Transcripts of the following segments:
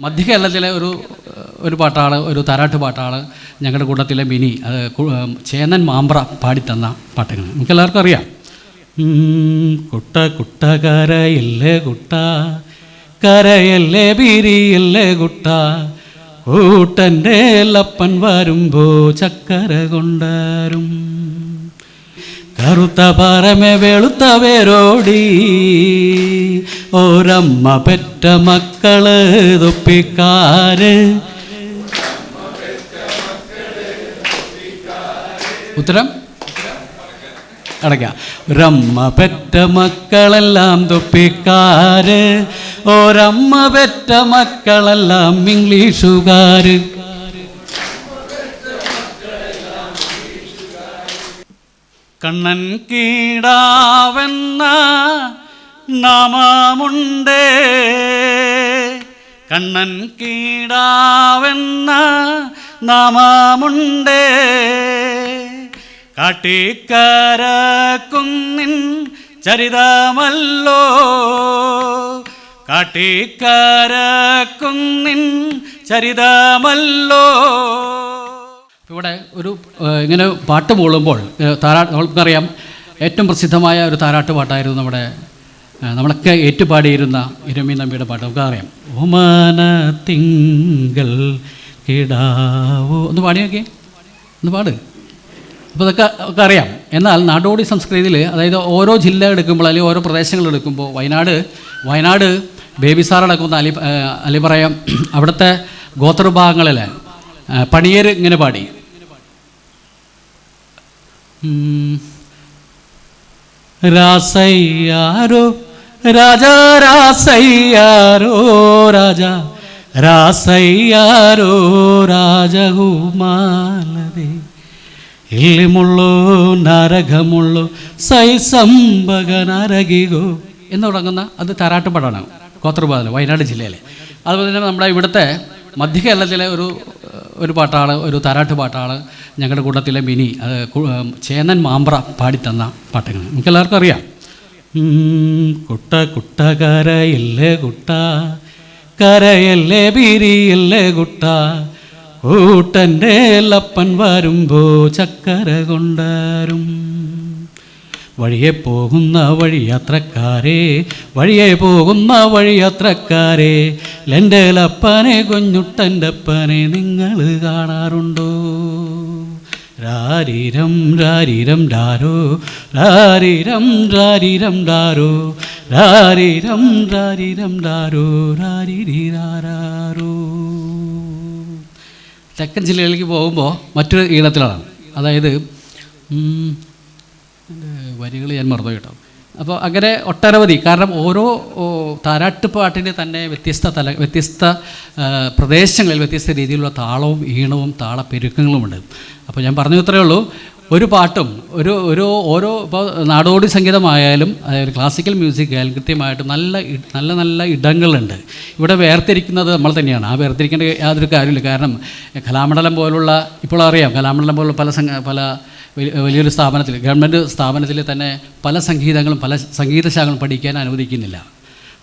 മധ്യ കേരളത്തിലെ ഒരു ഒരു പാട്ടാണ് ഒരു താരാട്ട് പാട്ടാണ് ഞങ്ങളുടെ കൂട്ടത്തിലെ മിനി അത് ചേന്നൻ മാമ്പ്ര പാടിത്തന്ന പാട്ടുകൾ നമുക്ക് എല്ലാവർക്കും അറിയാം കുട്ട കുട്ട കരയല്ലേ കുട്ട കരയല്ലേ ബിരിയല്ലേ കുട്ട കൂട്ടന്റെ ലപ്പൻ വരുമ്പോ ചക്കര കൊണ്ടാരും. കറുത്ത പാറമേ വെളുത്ത വേരോടി. ഓരമ്മ പെറ്റ മക്കൾ തൊപ്പിക്കാര്. ഉത്തരം? അടയ്ക്കാം. ഒരമ്മ പെറ്റ മക്കളെല്ലാം തൊപ്പിക്കാര്. ഒരമ്മ പെറ്റ മക്കളെല്ലാം ഇംഗ്ലീഷുകാര്. കണ്ണൻ കീടാവെന്ന നാമമുണ്ടേ. കണ്ണൻ കീടാവെന്ന നാമമുണ്ടേ. കാട്ടിക്കരക്കുന്നിൻ ചരിതമല്ലോ. കാട്ടിക്കരക്കുന്നിൻ ചരിതമല്ലോ. ഇവിടെ ഒരു ഇങ്ങനെ പാട്ട് മൂളുമ്പോൾ താരാട്ട് താരാ നമുക്കറിയാം ഏറ്റവും പ്രസിദ്ധമായ ഒരു താരാട്ട് പാട്ടായിരുന്നു നമ്മുടെ നമ്മളൊക്കെ ഏറ്റുപാടിയിരുന്ന ഇരമി നമ്പിയുടെ പാട്ട്. നമുക്കറിയാം. ഓമാന തിങ്കൾ കിടാവോ ഒന്ന് പാടി നോക്കിയേ. ഒന്ന് പാട്. അപ്പോൾ ഇതൊക്കെ ഒക്കെ അറിയാം. എന്നാൽ നാടോടി സംസ്കൃതിയിൽ അതായത് ഓരോ ജില്ല എടുക്കുമ്പോൾ അല്ലെങ്കിൽ ഓരോ പ്രദേശങ്ങൾ എടുക്കുമ്പോൾ വയനാട് വയനാട് ബേബി സാർ അടക്കുന്ന അലി അലിപറയം അവിടുത്തെ ഗോത്രഭാഗങ്ങളിൽ പണിയർ ഇങ്ങനെ പാടി. ഉം. രാസയ്യാരോ രാജ രാസയ്യാരോ രാജ രാസയ്യാരോ രാജകുമാലതേ ഇല്ലിമുള്ളു നരകമുള്ളു സൈസംബക നരകികോ എന്ന് തുടങ്ങുന്ന അത് താരാട്ടുപാടാണ് കോത്രപാദന വയനാട് ജില്ലയിലെ അതുപോലെ തന്നെ നമ്മുടെ ഇവിടുത്തെ മധ്യ കേരളത്തിലെ ഒരു ഒരു പാട്ടാണ് ഒരു താരാട്ട് പാട്ടാണ് ഞങ്ങളുടെ കൂട്ടത്തിലെ മിനി അത് ചേന്നൻ മാമ്പ്ര പാടിത്തന്ന പാട്ടുകൾ നമുക്ക് എല്ലാവർക്കും അറിയാം കുട്ട കുട്ട കരയല്ലേ കുട്ട കരയല്ലേ ബിരിയല്ലേ കുട്ട കൂട്ടന്റെ ലപ്പൻ വരുമ്പോ ചക്കര കൊണ്ടാരും. വഴിയെ പോകുന്ന വഴി വഴിയാത്രക്കാരെ വഴിയെ പോകുന്ന വഴിയാത്രക്കാരെ എന്റെ ലപ്പനെ കുഞ്ഞുട്ടന്റെ അപ്പനെ നിങ്ങൾ കാണാറുണ്ടോ? രാരീരം രാരീരം ഡാരോ രാരീരം രാരീരം ഡാരോ രാരീരം രാരീരം ഡാരോ രാരീരാരോ തെക്കൻ ജില്ലകളിലേക്ക് പോകുമ്പോൾ മറ്റൊരു ഈണത്തിലാണ്. അതായത് വരികൾ ഞാൻ മറന്നു കേട്ടോ. അപ്പോൾ അങ്ങനെ ഒട്ടനവധി. കാരണം ഓരോ താരാട്ട് പാട്ടിന് തന്നെ വ്യത്യസ്ത തല വ്യത്യസ്ത പ്രദേശങ്ങളിൽ വ്യത്യസ്ത രീതിയിലുള്ള താളവും ഈണവും താളപ്പെരുക്കങ്ങളുമുണ്ട് അപ്പോൾ ഞാൻ പറഞ്ഞു ഇത്രയേ ഉള്ളൂ. ഒരു പാട്ടും ഒരു ഒരു ഓരോ ഇപ്പോൾ നാടോടി സംഗീതമായാലും അതായത് ക്ലാസിക്കൽ മ്യൂസിക് ആയാലും കൃത്യമായിട്ട് നല്ല നല്ല നല്ല ഇടങ്ങളുണ്ട്. ഇവിടെ വേർതിരിക്കുന്നത് നമ്മൾ തന്നെയാണ്. ആ വേർതിരിക്കേണ്ട യാതൊരു കാര്യമില്ല. കാരണം കലാമണ്ഡലം പോലുള്ള ഇപ്പോൾ അറിയാം കലാമണ്ഡലം പോലുള്ള പല സംഘ പല വലിയൊരു സ്ഥാപനത്തിൽ ഗവൺമെന്റ് സ്ഥാപനത്തിൽ തന്നെ പല സംഗീതങ്ങളും പല സംഗീതശാഖകളും പഠിക്കാൻ അനുവദിക്കുന്നില്ല.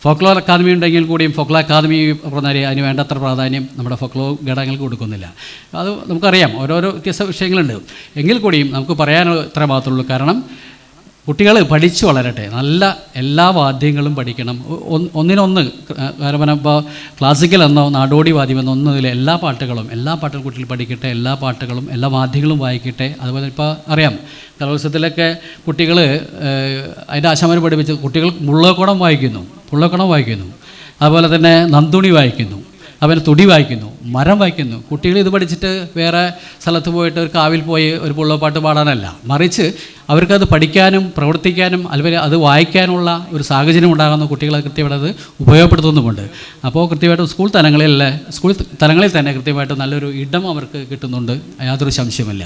ഫോക്ലോർ അക്കാദമി ഉണ്ടെങ്കിൽ കൂടിയും ഫോക്ലോ അക്കാദമി പറഞ്ഞാൽ അതിന് വേണ്ടത്ര പ്രാധാന്യം നമ്മുടെ ഫോക്ലോ ഘടകങ്ങൾക്ക് കൊടുക്കുന്നില്ല. അത് നമുക്കറിയാം. ഓരോരോ വ്യത്യസ്ത വിഷയങ്ങളുണ്ട്. എങ്കിൽ കൂടിയും നമുക്ക് പറയാൻ ഇത്ര മാത്രമുള്ളൂ കാരണം കുട്ടികൾ പഠിച്ചു വളരട്ടെ. നല്ല എല്ലാ വാദ്യങ്ങളും പഠിക്കണം. ഒന്ന് ഒന്നിനൊന്ന് കാരണം ഇപ്പോൾ ക്ലാസിക്കൽ എന്നോ നാടോടി വാദ്യം എന്നോ ഒന്നുമില്ല എല്ലാ പാട്ടുകളും എല്ലാ പാട്ടുകളും കുട്ടികൾ പഠിക്കട്ടെ. എല്ലാ പാട്ടുകളും എല്ലാ വാദ്യങ്ങളും വായിക്കട്ടെ. അതുപോലെ ഇപ്പോൾ അറിയാം. കലോത്സവത്തിലൊക്കെ കുട്ടികൾ അതിന്റെ ആശാമനം പഠിപ്പിച്ച് കുട്ടികൾ മുള്ളക്കോടം വായിക്കുന്നു. പുള്ളക്കുടം വായിക്കുന്നു. അതുപോലെ തന്നെ നന്ദുണി വായിക്കുന്നു. അവൻ തുടി വായിക്കുന്നു. മരം വായിക്കുന്നു. കുട്ടികൾ ഇത് പഠിച്ചിട്ട് വേറെ സ്ഥലത്ത് പോയിട്ട് ഒരു കാവിൽ പോയി ഒരു പുള്ളപ്പാട്ട് പാടാനല്ല. മറിച്ച് അവർക്കത് പഠിക്കാനും പ്രവർത്തിക്കാനും അല്ലെങ്കിൽ അത് വായിക്കാനുള്ള ഒരു സാഹചര്യം ഉണ്ടാകുന്ന കുട്ടികളെ കൃത്യമായിട്ട് അത് ഉപയോഗപ്പെടുത്തുന്നുമുണ്ട്. അപ്പോൾ കൃത്യമായിട്ട് സ്കൂൾ തലങ്ങളിലെ സ്കൂൾ തലങ്ങളിൽ തന്നെ കൃത്യമായിട്ട് നല്ലൊരു ഇടം അവർക്ക് കിട്ടുന്നുണ്ട്. യാതൊരു സംശയമില്ല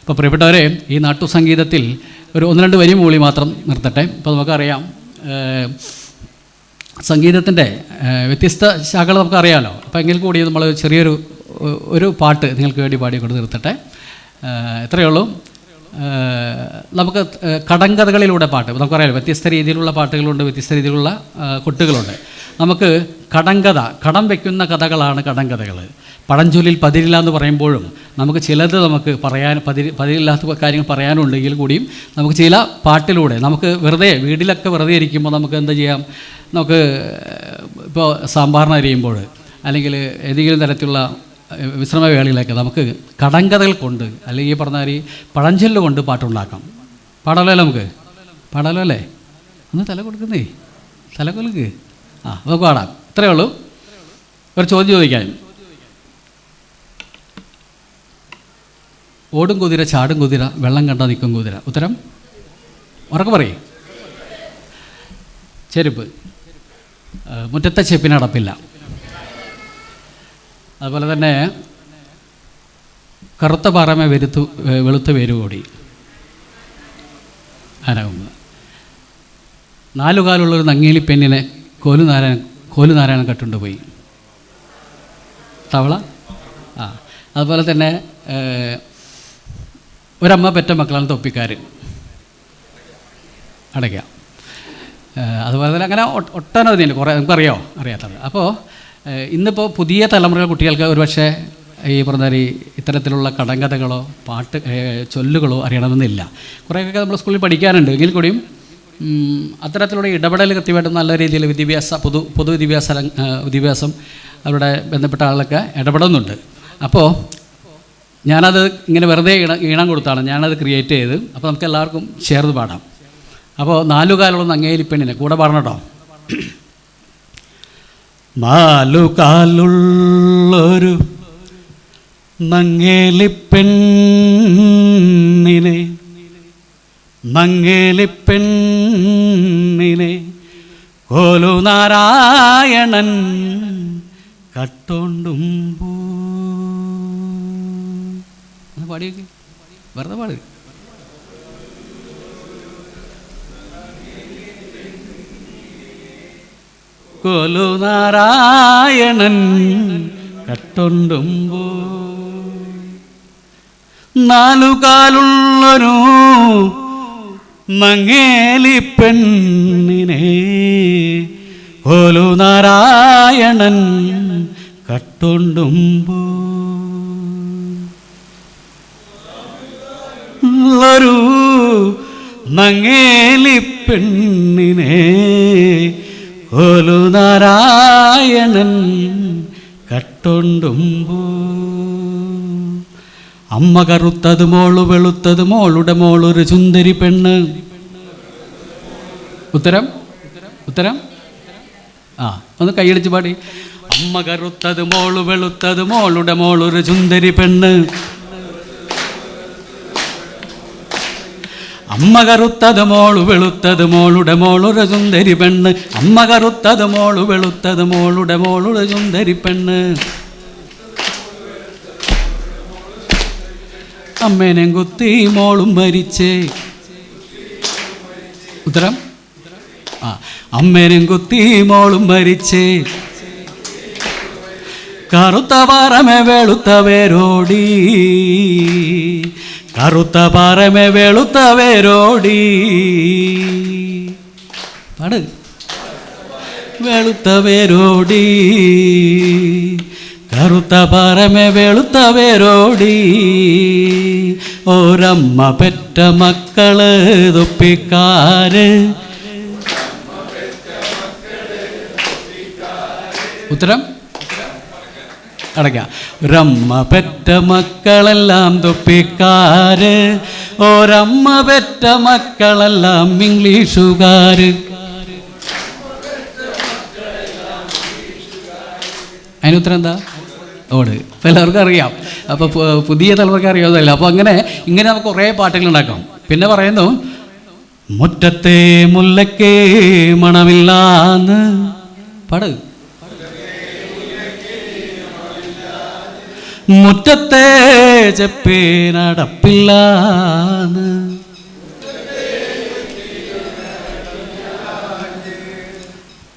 അപ്പോൾ പ്രിയപ്പെട്ടവരെ ഈ നാട്ടുസംഗീതത്തിൽ ഒരു ഒന്ന് രണ്ട് വരി മൂളി മാത്രം നിർത്തട്ടെ. ഇപ്പോൾ നമുക്കറിയാം സംഗീതത്തിന്റെ വ്യത്യസ്ത ശാഖകൾ നമുക്കറിയാമല്ലോ അപ്പോൾ എങ്കിൽ കൂടി നമ്മൾ ചെറിയൊരു ഒരു പാട്ട് നിങ്ങൾക്ക് വേണ്ടി പാടി കൊണ്ട് നിർത്തട്ടെ. ഇത്രയേ ഉള്ളൂ നമുക്ക് കടങ്കഥകളിലൂടെ പാട്ട് നമുക്കറിയാമല്ലോ വ്യത്യസ്ത രീതിയിലുള്ള പാട്ടുകളുണ്ട് വ്യത്യസ്ത രീതിയിലുള്ള കൊട്ടുകളുണ്ട്. നമുക്ക് കടങ്കഥ കടം വയ്ക്കുന്ന കഥകളാണ് കടങ്കഥകൾ പഴഞ്ചൊല്ലിൽ പതിരില്ല എന്ന് പറയുമ്പോഴും നമുക്ക് ചിലത് നമുക്ക് പറയാൻ പതിരി പതിരില്ലാത്ത കാര്യങ്ങൾ പറയാനുണ്ടെങ്കിൽ കൂടിയും നമുക്ക് ചില പാട്ടിലൂടെ നമുക്ക് വെറുതെ വീട്ടിലൊക്കെ വെറുതെ ഇരിക്കുമ്പോൾ നമുക്ക് എന്താ ചെയ്യാം? നമുക്ക് ഇപ്പോൾ സാമ്പാറിന് അരിയുമ്പോൾ അല്ലെങ്കിൽ ഏതെങ്കിലും തരത്തിലുള്ള വിശ്രമവേളയിലൊക്കെ നമുക്ക് കടങ്കഥകൾ കൊണ്ട് അല്ലെങ്കിൽ ഈ പറഞ്ഞ ഈ പഴഞ്ചൊല്ല് കൊണ്ട് പാട്ടുണ്ടാക്കാം. പാടാലോ നമുക്ക്? പാടാലോ അല്ലേ? ഒന്ന് തല കൊടുക്കുന്നേ. തല കൊലുക്ക്. ആ നമുക്ക് പാടാം ഇത്രയേ ഉള്ളൂ. ഒരു ചോദ്യം ചോദിക്കാൻ ഓടും കുതിര ചാടും കുതിര വെള്ളം കണ്ട നിൽക്കും കുതിര. ഉത്തരം? ഉറക്കെ പറയേ. ചെരുപ്പ്. മുറ്റത്തെ ചെപ്പിന് അടപ്പില്ല. അതുപോലെ തന്നെ കറുത്ത പാറമേ വെരുത്തു വെളുത്ത വേര് കൂടി ആരാകുമ്പോൾ നാലുകാലുള്ളൊരു നങ്ങേലി പെണ്ണിനെ കോലു നാരായണൻ കോലു നാരായണൻ കട്ടുകൊണ്ടുപോയി തവള? ആ. അതുപോലെ തന്നെ ഒരമ്മ പെറ്റ മക്കളാണ് തൊപ്പിക്കാർ അടയ്ക്കാം. ഏഹ്, അതുപോലെ തന്നെ അങ്ങനെ ഒട്ടനവധി ഉണ്ട് കുറേ നമുക്കറിയോ? അറിയാത്തത്. അപ്പോൾ ഇന്നിപ്പോൾ പുതിയ തലമുറ കുട്ടികൾക്ക് ഒരുപക്ഷെ ഈ പറഞ്ഞ ഈ ഇത്തരത്തിലുള്ള കടങ്കഥകളോ പാട്ട് ചൊല്ലുകളോ അറിയണമെന്നില്ല. കുറേയൊക്കെ നമ്മൾ സ്കൂളിൽ പഠിക്കാനുണ്ട്. എങ്കിൽ കൂടിയും അത്തരത്തിലുള്ള ഇടപെടൽ കൃത്യമായിട്ട് നല്ല രീതിയിൽ വിദ്യാഭ്യാസ പൊതു പൊതുവിദ്യാഭ്യാസ വിദ്യാഭ്യാസ വിദ്യാഭ്യാസം അവരുടെ ബന്ധപ്പെട്ട ആളൊക്കെ ഇടപെടുന്നുണ്ട്. അപ്പോൾ ഞാനത് ഇങ്ങനെ വെറുതെ ഇണ ഈണം കൊടുത്താണ്. ഞാനത് ക്രിയേറ്റ് ചെയ്ത് അപ്പോൾ നമുക്ക് എല്ലാവർക്കും ചേർന്ന് പാടാം. അപ്പോൾ നാലുകാലുള്ള നങ്ങേലിപ്പെണ്ണിനെ കൂടെ പാടണം കേട്ടോ. നാലുകാലുള്ളൊരു നങ്ങേലിപ്പെണ്ണിനെ നങ്ങേലിപ്പെണ്ണിനെ കോലു നാരായണൻ കട്ടോണ്ടും പാടിയൊക്കെ. വെറുതെ പാടി. കൊലു നാരായണൻ കട്ടൊണ്ടുമ്പോ നാലുകാലുള്ളൊരു മങ്ങേലി പെണ്ണിനെ കോലു നാരായണൻ കട്ടൊണ്ടുമ്പോ. ഒരു മങ്ങേലി പെണ്ണിനെ ഓലു നാരായണൻ കട്ടൊണ്ടുമ്പോ. അമ്മ കറുത്തത് മോളു വെളുത്തത് മോളുടെ മോളൊരു സുന്ദരി പെണ്ണ്. ഉത്തരം? ഉത്തരം? ആ ഒന്ന് കൈയടിച്ച് പാടി. അമ്മ കറുത്തത് മോളു വെളുത്തത് മോളുടെ മോളൊരു സുന്ദരി പെണ്ണ്. അമ്മ കറുത്തത് മോളു വെളുത്തത് മോളുടെ മോളൊരു സുന്ദരി പെണ്ണ്. അമ്മ കറുത്തത് മോളു വെളുത്തത് മോളുടെ മോളൊരു സുന്ദരി പെണ്ണ്. അമ്മേനെ കുത്തി മോളും മരിച്ചേ. ഉത്തരം? ആ അമ്മേനും കുത്തി മോളും മരിച്ചേ. കറുത്ത പാറമേ വെളുത്ത വേരോടി. കറുത്ത പാറമേ വെളുത്ത വേരോടി. പാട്. വെളുത്ത വേരോടി. കറുത്ത പാറമേ വെളുത്ത വേരോടി. ഒരമ്മ പെറ്റ മക്കൾ തൊപ്പിക്കാര്. ഉത്തരം? അടയ്ക്കാം. ഒരമ്മ പെറ്റ മക്കളെല്ലാം തൊപ്പിക്കാര്. ഒരമ്മ പെറ്റ മക്കളെല്ലാം ഇംഗ്ലീഷുകാര്. അതിനുത്തരം എന്താ? ഓട്. ഇപ്പം എല്ലാവർക്കും അറിയാം. അപ്പോൾ പുതിയ തലമുറയ്ക്ക് അറിയാതല്ല അപ്പോൾ അങ്ങനെ ഇങ്ങനെ നമുക്ക് കുറേ പാട്ടുകൾ ഉണ്ടാക്കാം. പിന്നെ പറയുന്നു മുറ്റത്തെ മുല്ലക്കേ മണമില്ലാന്ന്. പാട്. മുറ്റത്തെ ചെപ്പേനടപ്പില്ലാന്ന്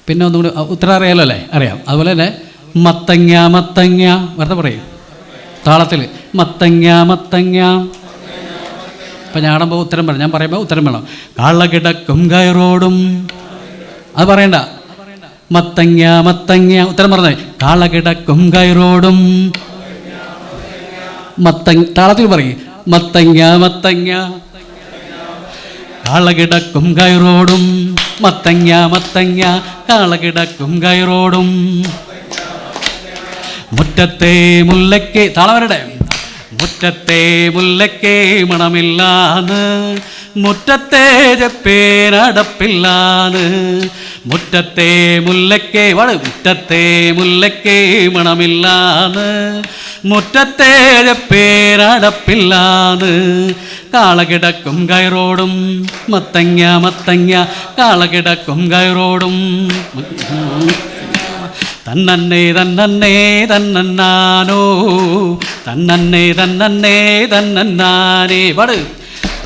പിന്നെ ഒന്നുകൂടി ഉത്തരം അറിയാലോ അല്ലേ? അറിയാം. അതുപോലെ തന്നെ മത്തങ്ങ മത്തങ്ങ. വെറുതെ പറയും. താളത്തിൽ മത്തങ്ങ മത്തങ്ങ. ഇപ്പം ഞാടുമ്പോൾ ഉത്തരം പറയും ഞാൻ പറയുമ്പോൾ ഉത്തരം വേണം. കാള കിടക്കും കയറോടും. അത് പറയണ്ട. മത്തങ്ങ മത്തങ്ങ. ഉത്തരം പറഞ്ഞേ. കാളകിടക്കും കയറോടും. മത്തങ്ങ താളത്തിൽ പറയും. മത്തങ്ങ മത്തങ്ങ. കാളകിടക്കും കയറോടും. മത്തങ്ങ മത്തങ്ങ. കാളകിടക്കും കൈറോടും മുറ്റത്തെ മുല്ലയ്ക്ക് താളവരുടെ? മുറ്റത്തെ മുല്ലയ്ക്ക് മണമില്ലാന്ന് മുറ്റത്തെ ചെപ്പേനടപ്പില്ലാന്ന്. മുറ്റത്തെ മുല്ലയ്ക്ക് വള മുറ്റത്തെ മുല്ലയ്ക്ക് മണമില്ലാന്ന് മുറ്റത്തെ പേരടപ്പില്ലാന്ന് കാളകിടക്കും കയറോടും മത്തങ്ങ മത്തങ്ങ കാളകിടക്കും കയറോടും. തന്നന്നെ തന്നന്നെ തന്നന്നാനോ തന്നന്നെ തന്നന്നെ തന്നന്നാനേ പാട്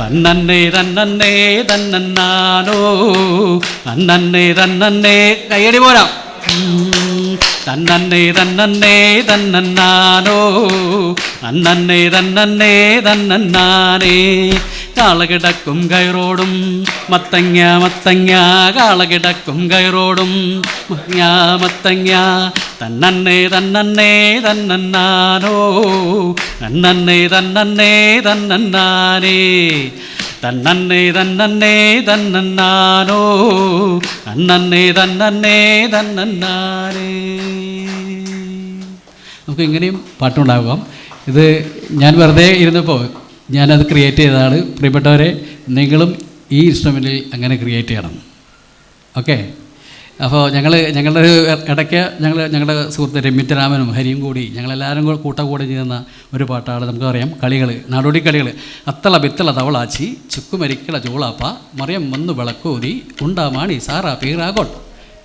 തന്നന്നെ തന്നന്നെ തന്നന്നാനോ തന്നന്നെ തന്നന്നെ കയ്യടി പോരാം തന്നെ തന്നന്നെ തന്നന്നെ തന്നന്നാനോ തന്നെ തന്നന്നെ തന്നന്നാനേ കാളകിടക്കും കയറോടും മത്തങ്ങ മത്തങ്ങ കാളകിടക്കും കയറോടും. മത്തങ്ങ മത്തങ്ങ തന്നന്നെ തന്നന്നെ തന്നന്നാനോ തന്നന്നെ തന്നന്നെ തന്നന്നാനേ തന്നന്നെ തന്നന്നെ തന്നന്നാനോ അന്നന്നെ തന്നന്നെ തന്നന്നാനേ. നമുക്ക് ഇങ്ങനെയും പാട്ടുണ്ടാകാം. ഇത് ഞാൻ വെറുതെ ഇരുന്നപ്പോൾ ഞാനത് ക്രിയേറ്റ് ചെയ്തതാണ്. പ്രിയപ്പെട്ടവരെ നിങ്ങളും ഈ ഇൻസ്ട്രുമെന്റിൽ അങ്ങനെ ക്രിയേറ്റ് ചെയ്യണം. ഓക്കെ അപ്പോൾ ഞങ്ങൾ ഞങ്ങളുടെ ഒരു ഇടയ്ക്ക് ഞങ്ങൾ ഞങ്ങളുടെ സുഹൃത്ത് രമ്യത്തരാമനും ഹരിയും കൂടി ഞങ്ങളെല്ലാവരും കൂടെ കൂട്ട കൂടി ചെയ്യുന്ന ഒരു പാട്ടാണ് നമുക്കറിയാം. കളികൾ നാടോടി കളികൾ അത്തള ബിത്തള തവളാച്ചി ചുക്കുമരിക്കള ചൂളാപ്പ മറിയം വന്നു വിളക്കൂതി ഉണ്ടാമാണി സാറാ പീറാകോട്ട്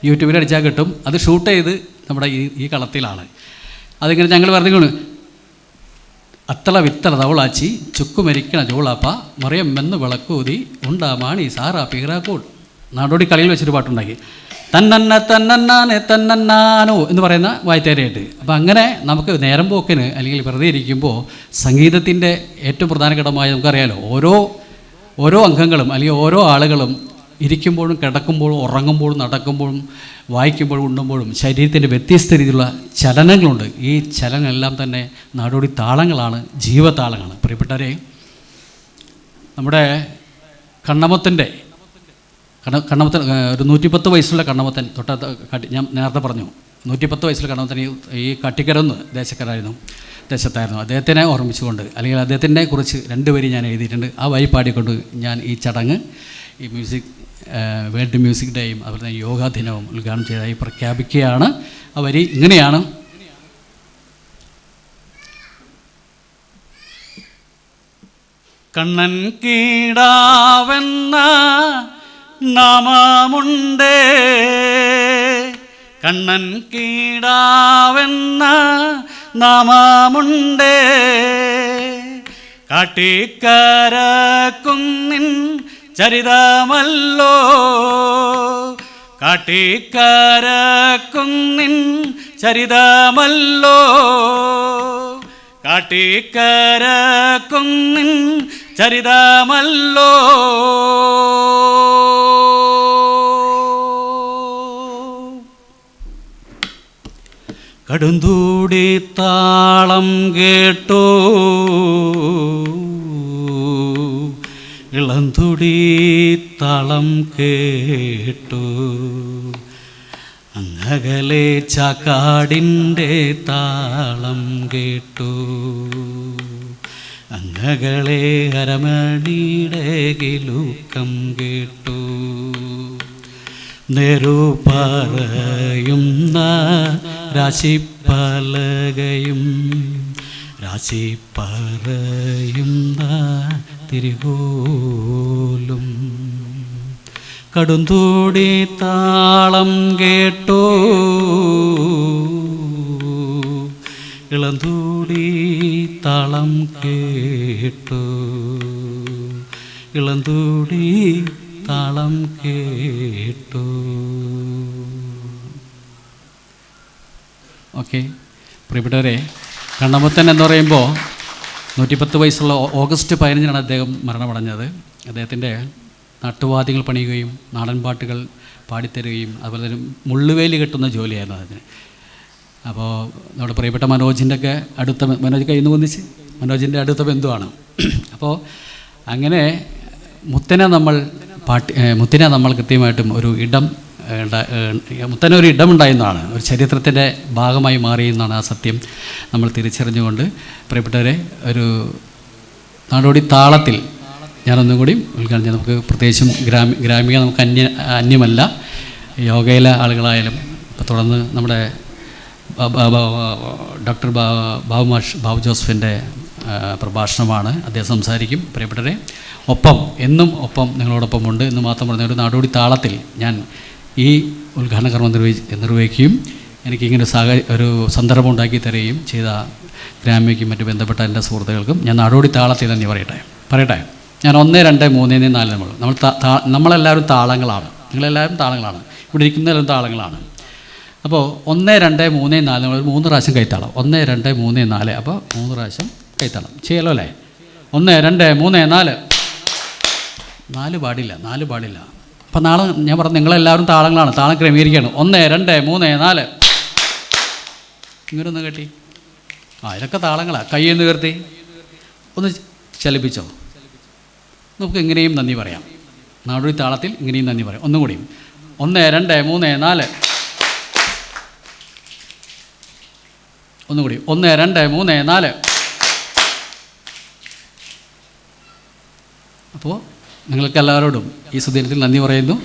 യൂട്യൂബിൽ അടിച്ചാൽ കിട്ടും. അത് ഷൂട്ട് ചെയ്ത് നമ്മുടെ ഈ ഈ കളത്തിലാണ്. അതിങ്ങനെ ഞങ്ങൾ പറഞ്ഞു അത്തള വിത്തള തവളാച്ചി ചുക്കുമരിക്കണ ചൂളാപ്പ മറിയം മെന്ന് വിളക്കൂതി ഉണ്ടാ മാണി സാറാ പീറാക്കൂൾ. നാടോടി കളിയിൽ വെച്ചൊരു പാട്ടുണ്ടാക്കി. തന്നന്ന തന്നന്നാനെ തന്നന്നാനോ എന്ന് പറയുന്ന വായ്ത്തേരയായിട്ട്. അപ്പോൾ അങ്ങനെ നമുക്ക് നേരം പോക്കിന് അല്ലെങ്കിൽ വെറുതെ ഇരിക്കുമ്പോൾ സംഗീതത്തിന്റെ ഏറ്റവും പ്രധാന ഘടകമായി നമുക്കറിയാലോ. ഓരോ ഓരോ അംഗങ്ങളും അല്ലെങ്കിൽ ഓരോ ആളുകളും ഇരിക്കുമ്പോഴും കിടക്കുമ്പോഴും ഉറങ്ങുമ്പോഴും നടക്കുമ്പോഴും വായിക്കുമ്പോഴും ഉണ്ണുമ്പോഴും ശരീരത്തിന്റെ വ്യത്യസ്ത രീതിയിലുള്ള ചലനങ്ങളുണ്ട്. ഈ ചലനങ്ങളെല്ലാം തന്നെ നാടോടി താളങ്ങളാണ് ജീവതാളങ്ങളാണ്. പ്രിയപ്പെട്ടവരെ നമ്മുടെ കണ്ണമത്തിന്റെ കണ്ണ കണ്ണമത്തൻ ഒരു നൂറ്റിപ്പത്ത് വയസ്സുള്ള കണ്ണമത്തൻ തൊട്ട ഞാൻ നേരത്തെ പറഞ്ഞു നൂറ്റിപ്പത്ത് വയസ്സുള്ള കണ്ണമത്തൻ ഈ കട്ടിക്കരന്ന് ദേശക്കാരായിരുന്നു ദേശത്തായിരുന്നു. അദ്ദേഹത്തിനെ ഓർമ്മിച്ചുകൊണ്ട് അല്ലെങ്കിൽ അദ്ദേഹത്തിനെ കുറിച്ച് രണ്ട് വരി ഞാൻ എഴുതിയിട്ടുണ്ട്. ആ വഴി പാടിക്കൊണ്ട് ഞാൻ ഈ ചടങ്ങ് ഈ മ്യൂസിക് വേൾഡ് മ്യൂസിക് ഡേയും അതുപോലെ തന്നെ യോഗാ ദിനവും ഉദ്ഘാടനം ചെയ്തതായി പ്രഖ്യാപിക്കുകയാണ്. വരി ഇങ്ങനെയാണ്. കണ്ണൻ കീടാവെന്ന നാമമുണ്ട്. കണ്ണൻ കീടാവെന്ന നാമമുണ്ട്. കാട്ടിക്കരക്കുന്നിൻ ചരിതമല്ലോ. കാട്ടിക്കാരക്കുന്നിൻ ചരിതമല്ലോ. കാട്ടിക്കാരക്കുന്നിൻ ചരിതമല്ലോ. കടുന്തൂടി താളം കേട്ടോ. ഇളന്തുടി താളം കേട്ടു. അങ്ങകലെ ചാക്കാടിന്റെ താളം കേട്ടു. അങ്ങകളെ അരമണിയുടെ കിലുക്കം കേട്ടു. നെരു പറയുന്ന രാശിപ്പലകയും രാശി പറയുന്ന തിരുകോലും. കടുന്തൂടി താളം കേട്ടോ. ഇളന്തൂടി താളം കേട്ടു. ഇളന്തൂടി താളം കേട്ടു. ഓക്കെ. പ്രിയപ്പെട്ടവരെ കണ്ണമുത്തൻ എന്ന് പറയുമ്പോൾ നൂറ്റിപ്പത്ത് വയസ്സുള്ള ഓഗസ്റ്റ് പതിനഞ്ചിനാണ് അദ്ദേഹം മരണമടഞ്ഞത്. അദ്ദേഹത്തിന്റെ നാട്ടുവാദ്യങ്ങൾ പണിയുകയും നാടൻപാട്ടുകൾ പാടിത്തരുകയും അതുപോലെ തന്നെ മുള്ളുവേലി കെട്ടുന്ന ജോലിയായിരുന്നു അതിന്. അപ്പോൾ നമ്മുടെ പ്രിയപ്പെട്ട മനോജിന്റെ ഒക്കെ അടുത്ത മനോജ് കയ്യിൽ നിന്ന് ഒന്നിച്ച് മനോജിന്റെ അടുത്ത ബന്ധുവാണ്. അപ്പോൾ അങ്ങനെ മുത്തനെ നമ്മൾ പാട്ട് മുത്തിനെ നമ്മൾ കൃത്യമായിട്ടും ഒരു ഇടം ഏ, ഉണ്ടാ- ഏ, മുത്തനെ ഒരു ഇടമുണ്ടായിരുന്നതാണ് ഒരു ചരിത്രത്തിന്റെ ഭാഗമായി മാറിയെന്നാണ് ആ സത്യം നമ്മൾ തിരിച്ചറിഞ്ഞുകൊണ്ട്. പ്രിയപ്പെട്ടവരെ ഒരു നാടോടി താളത്തിൽ ഞാനൊന്നും കൂടി ഉദ്ഘാടനം ചെയ്യാം. നമുക്ക് പ്രത്യേകിച്ചും ഗ്രാമി ഗ്രാമിക നമുക്ക് അന്യ അന്യമല്ല. യോഗയിലെ ആളുകളായാലും ഇപ്പോൾ തുടർന്ന് നമ്മുടെ ഡോക്ടർ ബാബു മാഷ് ബാബു ജോസഫിന്റെ പ്രഭാഷണമാണ്. അദ്ദേഹം സംസാരിക്കും. പ്രിയപ്പെട്ടവരെ ഒപ്പം എന്നും ഒപ്പം നിങ്ങളോടൊപ്പം ഉണ്ട് എന്ന് മാത്രം പറഞ്ഞ ഒരു നാടോടി താളത്തിൽ ഞാൻ ഈ ഉദ്ഘാടന കർമ്മം നിർവഹി നിർവഹിക്കുകയും എനിക്കിങ്ങനെ സഹ ഒരു സന്ദർഭം ഉണ്ടാക്കി തരികയും ചെയ്ത ഗ്രാമ്യയ്ക്കും മറ്റു ബന്ധപ്പെട്ട എന്റെ സുഹൃത്തുക്കൾക്കും ഞാൻ നാടോടി താളത്തിൽ തന്നെ പറയട്ടെ. പറയട്ടെ. ഞാൻ ഒന്ന് രണ്ട് മൂന്ന് നാല് നമ്മൾ. നമ്മൾ നമ്മളെല്ലാവരും താളങ്ങളാണ്. നിങ്ങളെല്ലാവരും താളങ്ങളാണ്. ഇവിടെ ഇരിക്കുന്നവരും താളങ്ങളാണ്. അപ്പോൾ ഒന്ന് രണ്ട് മൂന്ന് നാല് നമ്മൾ മൂന്ന് പ്രാവശ്യം കൈത്താളം. ഒന്ന് രണ്ട് മൂന്ന് നാല്. അപ്പോൾ മൂന്ന് പ്രാവശ്യം കൈത്താളം. ചെയ്യലോ അല്ലേ? ഒന്ന് രണ്ട് മൂന്ന് നാല്. നാല് പാടില്ല. നാല് പാടില്ല. അപ്പം നാളെ ഞാൻ പറഞ്ഞു നിങ്ങളെല്ലാവരും താളങ്ങളാണ്. താളം ക്രമീകരിക്കുകയാണ് ഒന്ന് രണ്ട് മൂന്ന് നാല്. ഇങ്ങനെ ഒന്ന് കെട്ടി. ആ ഇതൊക്കെ താളങ്ങളാണ് കൈയൊന്ന് ഉയർത്തി. ഒന്ന് ചലിപ്പിച്ചോ. നമുക്ക് ഇങ്ങനെയും നന്ദി പറയാം. നാടോടി താളത്തിൽ ഇങ്ങനെയും നന്ദി പറയാം. ഒന്നും കൂടിയും. ഒന്ന് രണ്ട് മൂന്ന് നാല്. ഒന്നുകൂടി ഒന്ന് രണ്ട് മൂന്ന് നാല്. അപ്പോൾ നിങ്ങൾക്ക് എല്ലാവരോടും ഈ സുദിനത്തിൽ നന്ദി പറയുന്നു.